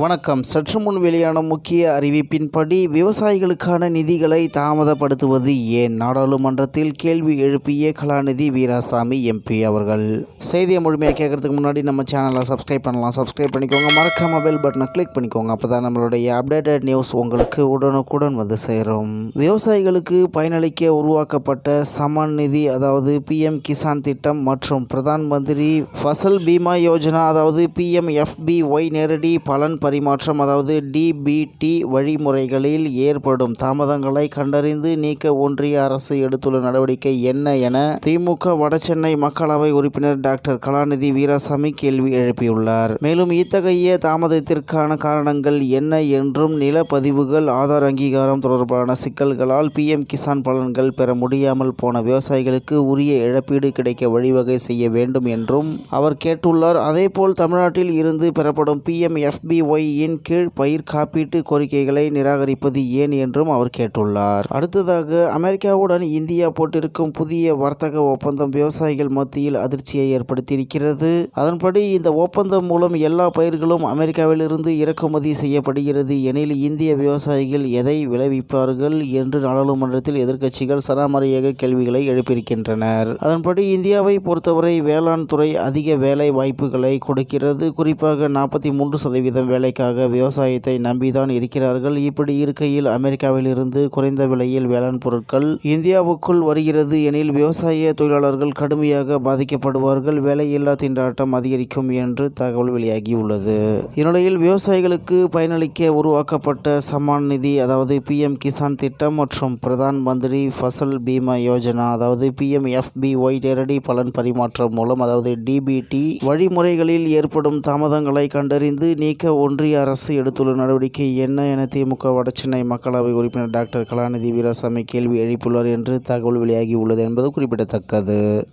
வணக்கம். சற்று முன் வெளியான முக்கிய அறிவிப்பின்படி விவசாயிகளுக்கான நிதிகளை தாமதப்படுத்துவது ஏன்? நாடாளுமன்றத்தில் கேள்வி எழுப்பிய கலாநிதி வீராசாமி எம்பி அவர்கள். செய்தியை முழுமையாக கேட்கறதுக்கு முன்னாடி நம்ம சேனலை சப்ஸ்கிரைப் பண்ணலாம். சப்ஸ்கிரைப் பண்ணிக்கோங்க. மறக்காம பெல் பட்டனை கிளிக் பண்ணிக்கோங்க. அப்போ தான் நம்மளுடைய அப்டேட்டட் நியூஸ் உங்களுக்கு உடனுக்குடன் வந்து சேரும். விவசாயிகளுக்கு பயனளிக்க உருவாக்கப்பட்ட சமன் நிதி அதாவது பிஎம் கிசான் திட்டம் மற்றும் பிரதான் மந்திரி ஃபசல் பீமா யோஜனா அதாவது பிஎம்எஃபிஒய் நேரடி பலன் பரிமாற்றம் அதாவது டிபிடி வழிமுறைகளில் ஏற்படும் தாமதங்களை கண்டறிந்து நீக்க ஒன்றிய அரசு எடுத்துள்ள நடவடிக்கை என்ன என திமுக வடசென்னை மக்களவை உறுப்பினர் டாக்டர் கலாநிதி வீராசாமி கேள்வி எழுப்பியுள்ளார். மேலும் இத்தகைய தாமதத்திற்கான காரணங்கள் என்ன என்றும் நிலப்பதிவுகள் ஆதார் அங்கீகாரம் தொடர்பான சிக்கல்களால் பிஎம் கிசான் பலன்கள் பெற முடியாமல் போன விவசாயிகளுக்கு உரிய இழப்பீடு கிடைக்க வழிவகை செய்ய வேண்டும் என்றும் அவர் கேட்டுள்ளார். அதேபோல் தமிழ்நாட்டில் இருந்து பெறப்படும் பிஎம்எஃபிஒய் இன் கீழ் பயிர் காப்பீட்டு கோரிக்கைகளை நிராகரிப்பது ஏன் என்றும் அவர் கேட்டுள்ளார். அடுத்ததாக அமெரிக்காவுடன் இந்தியா போட்டிருக்கும் புதிய வர்த்தக ஒப்பந்தம் விவசாயிகள் மத்தியில் அதிர்ச்சியை ஏற்படுத்தியிருக்கிறது. அதன்படி இந்த ஒப்பந்தம் மூலம் எல்லா பயிர்களும் அமெரிக்காவிலிருந்து இறக்குமதி செய்யப்படுகிறது எனில் இந்திய விவசாயிகள் எதை விளைவிப்பார்கள் என்று நாடாளுமன்றத்தில் எதிர்க்கட்சிகள் சராமரியாக கேள்விகளை எழுப்பியிருக்கின்றனர். அதன்படி இந்தியாவை பொறுத்தவரை வேளாண் துறை அதிக வேலை வாய்ப்புகளை கொடுக்கிறது. குறிப்பாக நாற்பத்தி மூன்று சதவீதம் வேலை வேலைக்காக விவசாயத்தை நம்பிதான் இருக்கிறார்கள். இப்படி இருக்கையில் அமெரிக்காவிலிருந்து குறைந்த விலையில் வேளாண் பொருட்கள் இந்தியாவுக்குள் வருகிறது எனில் விவசாய தொழிலாளர்கள் கடுமையாக பாதிக்கப்படுவார்கள். வேலையில்லா திண்டாட்டம் அதிகரிக்கும் என்று தகவல் வெளியாகியுள்ளது. இந்நிலையில் விவசாயிகளுக்கு பயனளிக்க உருவாக்கப்பட்ட சமான் நிதி அதாவது பிஎம் கிசான் திட்டம் மற்றும் பிரதான் மந்திரி ஃபசல் பீமா யோஜனா அதாவது பிஎம்எஃபிஒய் நேரடி பலன் பரிமாற்றம் மூலம் அதாவது டிபிடி வழிமுறைகளில் ஏற்படும் தாமதங்களை கண்டறிந்து நீக்க ஒன்றிய அரசு எடுத்துள்ள நடவடிக்கை என்ன என திமுக வடசென்னை மக்களவை உறுப்பினர் டாக்டர் கலாநிதி வீராசாமி கேள்வி எழுப்பியுள்ளார் என்று தகவல் வெளியாகி உள்ளது என்பது குறிப்பிடத்தக்கது.